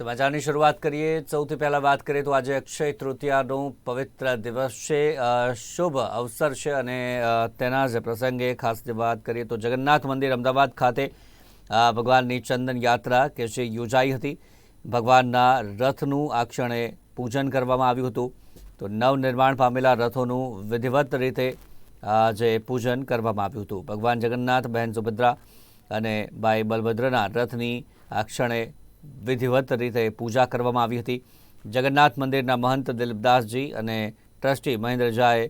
સમાચારની શરૂઆત કરીએ. સૌથી પહેલાં વાત કરીએ તો આજે અક્ષય તૃતીયાનો પવિત્ર દિવસ છે. શુભ અવસર છે અને તેના જ પ્રસંગે ખાસ વાત કરીએ તો જગન્નાથ મંદિર અમદાવાદ ખાતે ભગવાનની ચંદન યાત્રા કે જે યોજાઈ હતી. ભગવાનના રથનું આ ક્ષણે પૂજન કરવામાં આવ્યું હતું. તો નવનિર્માણ પામેલા રથોનું વિધિવત રીતે જે પૂજન કરવામાં આવ્યું હતું. ભગવાન જગન્નાથ, બહેન સુભદ્રા અને ભાઈ બલભદ્રના રથની આ ક્ષણે વિધિવત રીતે પૂજા કરવામાં આવી હતી. જગન્નાથ મંદિરના મહંત દિલીપદાસજી અને ટ્રસ્ટી મહેન્દ્ર ઝાએ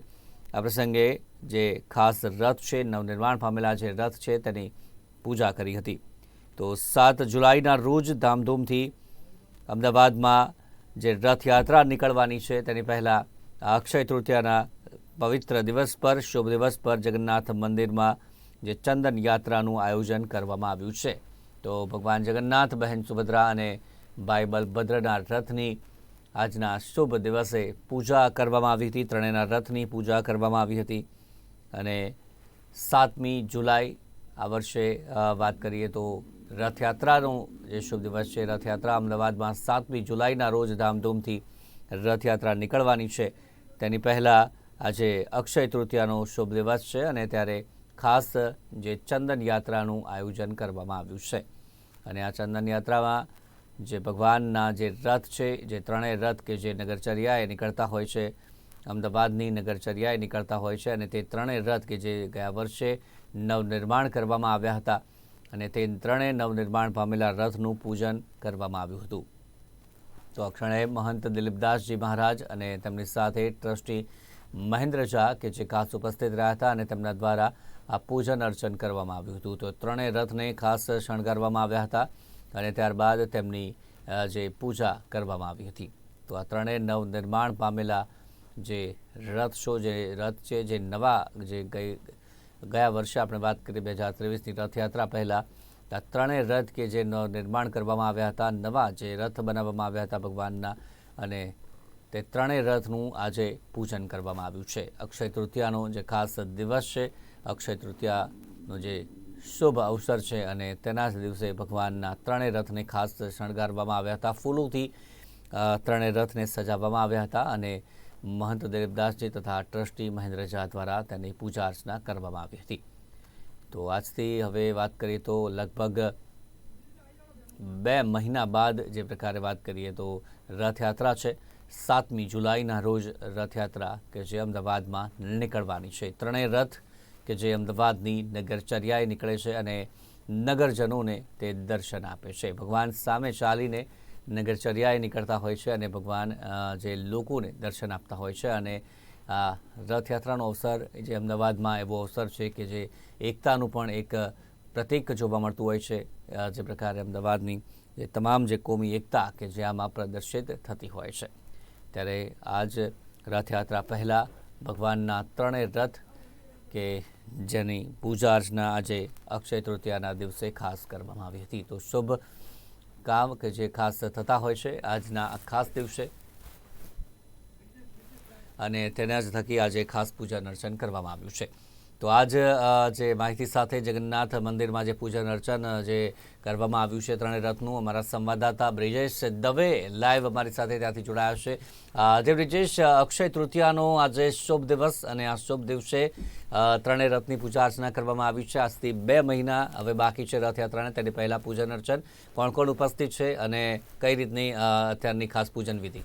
આ પ્રસંગે જે ખાસ રથ છે, નવનિર્માણ પામેલા જે રથ છે, તેની પૂજા કરી હતી. તો સાત જુલાઈના રોજ ધામધૂમથી અમદાવાદમાં જે રથયાત્રા નીકળવાની છે, તેની પહેલાં અક્ષય તૃતીયાના પવિત્ર દિવસ પર, શુભ દિવસ પર જગન્નાથ મંદિરમાં જે ચંદન યાત્રાનું આયોજન કરવામાં આવ્યું છે. તો ભગવાન જગન્નાથ, બહેન સુભદ્રા અને ભાઈ બલભદ્રના રથની આજના શુભ દિવસે પૂજા કરવામાં આવી હતી. ત્રણેયના રથની પૂજા કરવામાં આવી હતી અને સાતમી જુલાઈ આ વર્ષે વાત કરીએ તો રથયાત્રાનો જે શુભ દિવસ છે, રથયાત્રા અમદાવાદમાં સાતમી જુલાઈના રોજ ધામધૂમથી રથયાત્રા નીકળવાની છે. તેની પહેલાં આજે અક્ષય તૃતીયાનો શુભ દિવસ છે અને ત્યારે ખાસ જે ચંદન યાત્રાનું આયોજન કરવામાં આવ્યું છે. અને આ ચંદન યાત્રામાં જે ભગવાનના જે રથ છે, જે ત્રણેય રથ કે જે નગરચર્યાએ નીકળતા હોય છે, અમદાવાદની નગરચર્યાએ નીકળતા હોય છે અને તે ત્રણેય રથ કે જે ગયા વર્ષે નવનિર્માણ કરવામાં આવ્યા હતા અને તે ત્રણેય નવનિર્માણ પામેલા રથનું પૂજન કરવામાં આવ્યું હતું. તો અક્ષણે મહંત દિલીપદાસજી મહારાજ અને તેમની સાથે ટ્રસ્ટી મહેન્દ્ર ઝા કે જે ખાસ ઉપસ્થિત રહ્યા હતા અને તેમના દ્વારા આ પૂજન અર્ચન કરવામાં આવ્યું હતું. તો ત્રણેય રથને ખાસ શણગારવામાં આવ્યા હતા અને ત્યારબાદ તેમની જે પૂજા કરવામાં આવી હતી. તો આ ત્રણેય નવનિર્માણ પામેલા જે રથ શો, જે રથ છે, જે નવા, જે ગઈ, ગયા વર્ષે આપણે વાત કરી બે હજાર ત્રેવીસની રથયાત્રા પહેલાં, આ ત્રણેય રથ કે જે નિર્માણ કરવામાં આવ્યા હતા, નવા જે રથ બનાવવામાં આવ્યા હતા ભગવાનના અને તે ત્રણેય રથનું આજે પૂજન કરવામાં આવ્યું છે. અક્ષય તૃતીયાનો જે ખાસ દિવસ છે, અક્ષય તૃતીયાનો જે શુભ અવસર છે અને તેના જ દિવસે ભગવાનના ત્રણેય રથને ખાસ શણગારવામાં આવ્યા હતા. ફૂલોથી ત્રણેય રથને સજાવવામાં આવ્યા હતા અને મહંત દેવદાસજી તથા ટ્રસ્ટી મહેન્દ્ર ઝા દ્વારા તેની પૂજા અર્ચના કરવામાં આવી હતી. તો આજથી હવે વાત કરીએ તો લગભગ બે મહિના બાદ જે પ્રકારે વાત કરીએ તો રથયાત્રા છે. સાતમી જુલાઈના રોજ રથયાત્રા કે જે અમદાવાદમાં નીકળવાની છે. ત્રણેય રથ કે જે અમદાવાદની નગરચર્યાએ નીકળે છે અને નગરજનોને તે દર્શન આપે છે. ભગવાન સામે ચાલીને નગરચર્યાએ નીકળતા હોય છે અને ભગવાન જે લોકોને દર્શન આપતા હોય છે અને રથયાત્રાનો અવસર જે અમદાવાદમાં એવો અવસર છે કે જે એકતાનું પણ એક પ્રતીક જોવા મળતું હોય છે. જે પ્રકારે અમદાવાદની જે તમામ જે કોમી એકતા કે જે આમાં પ્રદર્શિત થતી હોય છે. ત્યારે આજ રથયાત્રા પહેલાં ભગવાનના ત્રણેય રથ કે જેની પૂજા અર્ચના આજે અક્ષય તૃતીયાના દિવસે ખાસ કરવામાં આવી હતી. તો શુભ કામ કે જે ખાસ થતા હોય છે આજના ખાસ દિવસે. અને તેના જ થકી આજે ખાસ પૂજન અર્ચન કરવામાં આવ્યું છે. તો આજ જે માહિતી સાથે જગન્નાથ મંદિરમાં જે પૂજન અર્ચન જે કરવામાં આવ્યું છે ત્રણેય રથનું, અમારા સંવાદદાતા બ્રિજેશ દવે લાઈવ અમારી સાથે ત્યાંથી જોડાયા છે. જે બ્રિજેશ અક્ષય તૃતીયાનો આજે શુભ દિવસ અને આ શુભ દિવસે ત્રણેય રથની પૂજા અર્ચના કરવામાં આવી છે. આજથી બે મહિના હવે બાકી છે રથયાત્રાને, તેની પહેલાં પૂજન અર્ચન. કોણ કોણ ઉપસ્થિત છે અને કઈ રીતની અત્યારની ખાસ પૂજન વિધિ?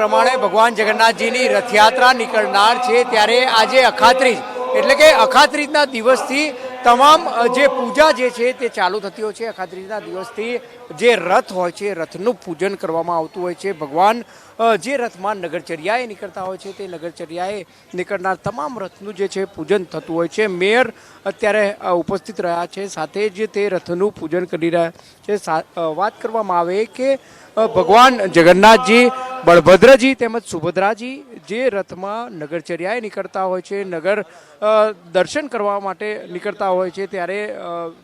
પ્રમાણે ભગવાન જગન્નાથજીની રથયાત્રા નીકળનાર છે ત્યારે આજે અખાત્રીજ, એટલે કે અખાત્રીજના દિવસથી તમામ જે પૂજા જે છે તે ચાલુ થતી હોય છે. અખાત્રીજના દિવસથી જે રથ હોય છે, રથનું પૂજન કરવામાં આવતું હોય છે. ભગવાન જે રથમાં નગરચર્યાએ નીકળતા હોય છે તે નગરચર્યાએ નીકળનાર તમામ રથનું જે છે પૂજન થતું હોય છે. મેયર અત્યારે ઉપસ્થિત રહ્યા છે. સાથે જ તે રથનું પૂજન કરી રહ્યા છે. વાત કરવામાં આવે કે ભગવાન જગન્નાથજી, બળભદ્રજી તેમજ સુભદ્રાજી જે રથમાં નગરચર્યાએ નીકળતા હોય છે, નગર દર્શન કરવા માટે નીકળતા હોય છે ત્યારે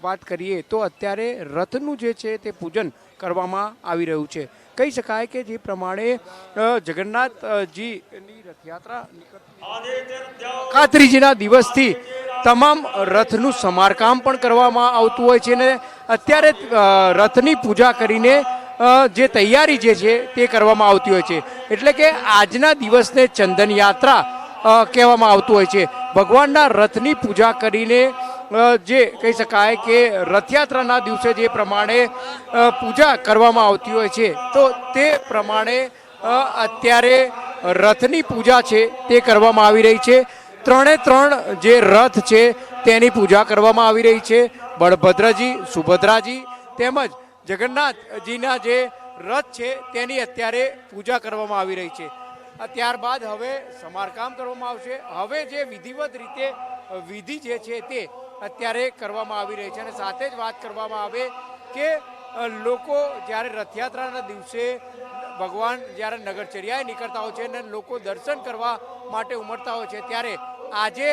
વાત કરીએ તો અત્યારે રથનું જે છે તે પૂજન કરવામાં આવી રહ્યું છે. કહી શકાય કે જે પ્રમાણે જગન્નાથજીની રથયાત્રા નીકળતી. ખાતરીજીના દિવસથી તમામ રથનું સમારકામ પણ કરવામાં આવતું હોય છે ને અત્યારે રથની પૂજા કરીને જે તૈયારી જે છે તે કરવામાં આવતી હોય છે. એટલે કે આજના દિવસને ચંદન યાત્રા કહેવામાં આવતું હોય છે. ભગવાનના રથની પૂજા કરીને જે કહી શકાય કે રથયાત્રાના દિવસે જે પ્રમાણે પૂજા કરવામાં આવતી હોય છે, તો તે પ્રમાણે અત્યારે રથની પૂજા છે તે કરવામાં આવી રહી છે. ત્રણે ત્રણ જે રથ છે તેની પૂજા કરવામાં આવી રહી છે. બળભદ્રજી, સુભદ્રાજી તેમજ જગન્નાથજીના જે રથ છે તેની અત્યારે પૂજા કરવામાં આવી રહી છે. ત્યારબાદ હવે સમારકામ કરવામાં આવશે. હવે જે વિધિવત રીતે વિધિ જે છે તે અત્યારે કરવામાં આવી રહી છે અને સાથે જ વાત કરવામાં આવે કે લોકો જ્યારે રથયાત્રાના દિવસે ભગવાન જ્યારે નગરચર્યાએ નીકળતા હોય છે અને લોકો દર્શન કરવા માટે ઉમટતા હોય છે, ત્યારે આજે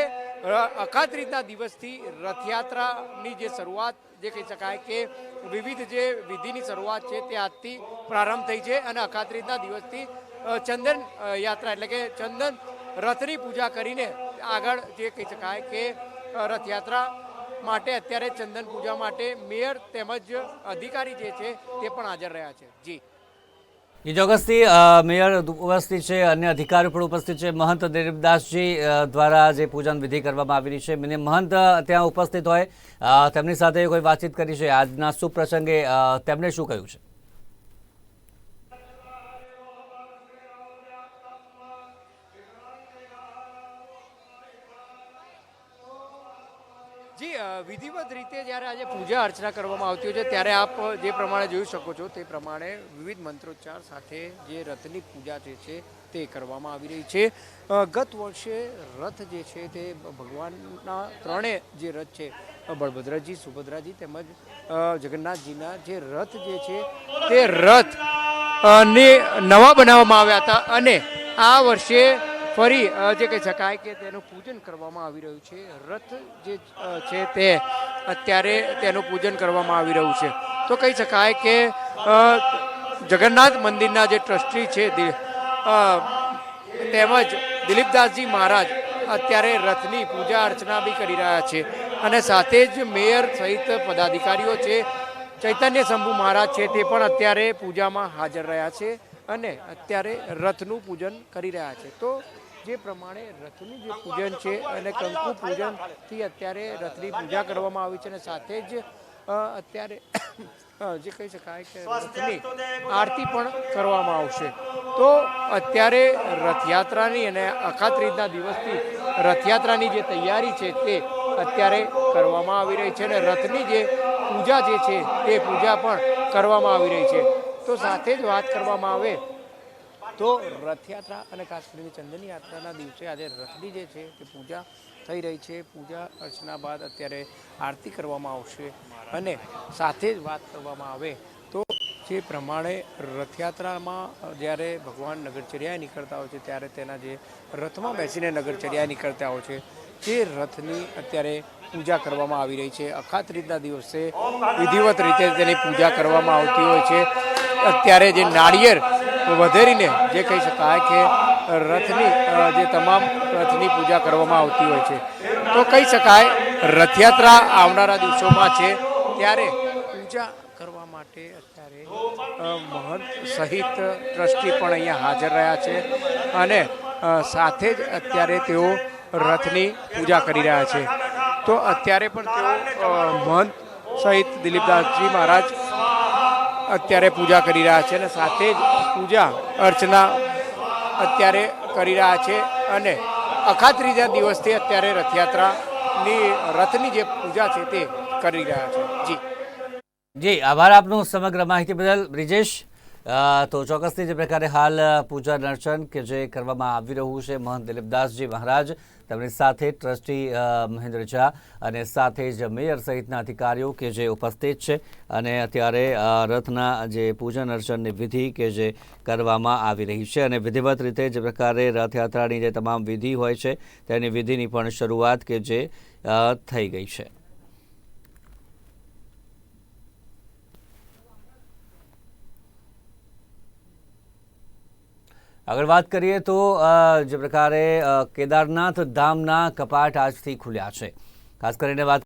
અખાત્રીજના દિવસથી રથયાત્રાની જે શરૂઆત જે કહી શકાય કે વિવિધ જે વિધિની શરૂઆત છે તે આજથી પ્રારંભ થઈ છે અને અખાત્રીજના દિવસથી ચંદન યાત્રા એટલે કે ચંદન રથની પૂજા કરીને આગળ જે કહી શકાય કે રથયાત્રા માટે, અત્યારે ચંદન પૂજા માટે મેયર તેમજ અધિકારી જે છે, તે પણ હાજર રહ્યા છે. જી. એ મેયર ઉપસ્થિત છે, અન્ય અધિકારીઓ પણ ઉપસ્થિત છે. મહંત દિલીપદાસજી દ્વારા જે પૂજન વિધિ કરવામાં આવી રહી છે. મને મહંત ત્યાં ઉપસ્થિત હોય. તેમની સાથે કોઈ વાતચીત કરી છે? આજના શુભ પ્રસંગે તેમણે શું કહ્યું છે? જી વિધિવત રીતે જ્યારે આજે પૂજા અર્ચના કરવામાં આવતી હોય છે, ત્યારે આપ જે પ્રમાણે જોઈ શકો છો તે પ્રમાણે વિવિધ મંત્રોચ્ચાર સાથે જે રથની પૂજા જે છે તે કરવામાં આવી રહી છે. ગત વર્ષે રથ જે છે તે ભગવાનના ત્રણે જે રથ છે બળભદ્રજી, સુભદ્રાજી તેમજ જગન્નાથજીના જે રથ જે છે તે રથ ને નવા બનાવવામાં આવ્યા હતા અને આ વર્ષે ફરી જે કહી શકાય કે તેનું પૂજન કરવામાં આવી રહ્યું છે, રથ જે છે તે અત્યારે તેનું પૂજન કરવામાં આવી રહ્યું છે. તો કહી શકાય કે જગન્નાથ મંદિરના જે ટ્રસ્ટી છે તેમજ દિલીપદાસજી મહારાજ અત્યારે રથની પૂજા અર્ચના બી કરી રહ્યા છે અને સાથે જ મેયર સહિત પદાધિકારીઓ છે, ચૈતન્ય શંભુ મહારાજ છે તે પણ અત્યારે પૂજામાં હાજર રહ્યા છે અને અત્યારે રથનું પૂજન કરી રહ્યા છે. તો જે પ્રમાણે રથનું જે પૂજન છે અને કંકુ પૂજનથી અત્યારે રથની પૂજા કરવામાં આવી છે અને સાથે જ અત્યારે જે કહી શકાય કે રથની આરતી પણ કરવામાં આવશે. તો અત્યારે રથયાત્રાની અને અખાત્રીજના દિવસથી રથયાત્રાની જે તૈયારી છે તે અત્યારે કરવામાં આવી રહી છે અને રથની જે પૂજા જે છે તે પૂજા પણ કરવામાં આવી રહી છે. તો સાથે જ વાત કરવામાં આવે તો રથયાત્રા અને ખાસ કરીને ચંદન યાત્રાના દિવસે આજે રથની જે છે તે પૂજા થઈ રહી છે. પૂજા અર્ચના બાદ અત્યારે આરતી કરવામાં આવશે અને સાથે જ વાત કરવામાં આવે તો જે પ્રમાણે રથયાત્રામાં જ્યારે ભગવાન નગરચર્યાએ નીકળતા હોય છે, ત્યારે તેના જે રથમાં બેસીને નગરચર્યાએ નીકળતા હોય છે, તે રથની અત્યારે પૂજા કરવામાં આવી રહી છે. અખાત્રીજના દિવસે વિધિવત રીતે તેની પૂજા કરવામાં આવતી હોય છે. અત્યારે જે નાળિયેર વધેરીને જે કહી શકાય કે રથની જે તમામ રથની પૂજા કરવામાં આવતી હોય છે. તો કહી શકાય રથયાત્રા આવનારા દિવસોમાં છે. ત્યારે પૂજા કરવા માટે અત્યારે મહંત સહિત ટ્રસ્ટી પણ અહીંયા હાજર રહ્યા છે અને સાથે જ અત્યારે તેઓ રથની પૂજા કરી રહ્યા છે. તો અત્યારે પણ તેઓ મહંત સહિત દિલીપદાસજી મહારાજ અત્યારે પૂજા કરી રહ્યા છે અને સાથે જ પૂજા, અર્ચના અત્યારે કરી રહ્યા છે અને અખા ત્રીજા દિવસથી અત્યારે રથયાત્રાની, રથની જે પૂજા છે તે કરી રહ્યા છે. જી. જી, આભાર આપનું સમગ્ર માહિતી બદલ. બ્રિજેશ? તો ચોક્કસથી જે પ્રકારે હાલ પૂજા દર્શન કે જે કરવામાં આવી રહ્યું છે, મહંત દિલીપદાસજી મહારાજ, તેમની સાથે ટ્રસ્ટી મહેન્દ્ર ઝા અને સાથે જ મેયર સહિતના અધિકારીઓ કે જે ઉપસ્થિત છે અને અત્યારે રથના જે પૂજન અર્ચનની વિધિ કે જે કરવામાં આવી રહી છે અને વિધિવત રીતે જે પ્રકારે રથયાત્રાની જે તમામ વિધિ હોય છે, તેની વિધિની પણ શરૂઆત કે જે થઈ ગઈ છે. આગળ વાત કરીએ તો જે પ્રકારે કેદારનાથ ધામના કપાટ આજથી ખુલ્યા છે. ખાસ કરીને વાત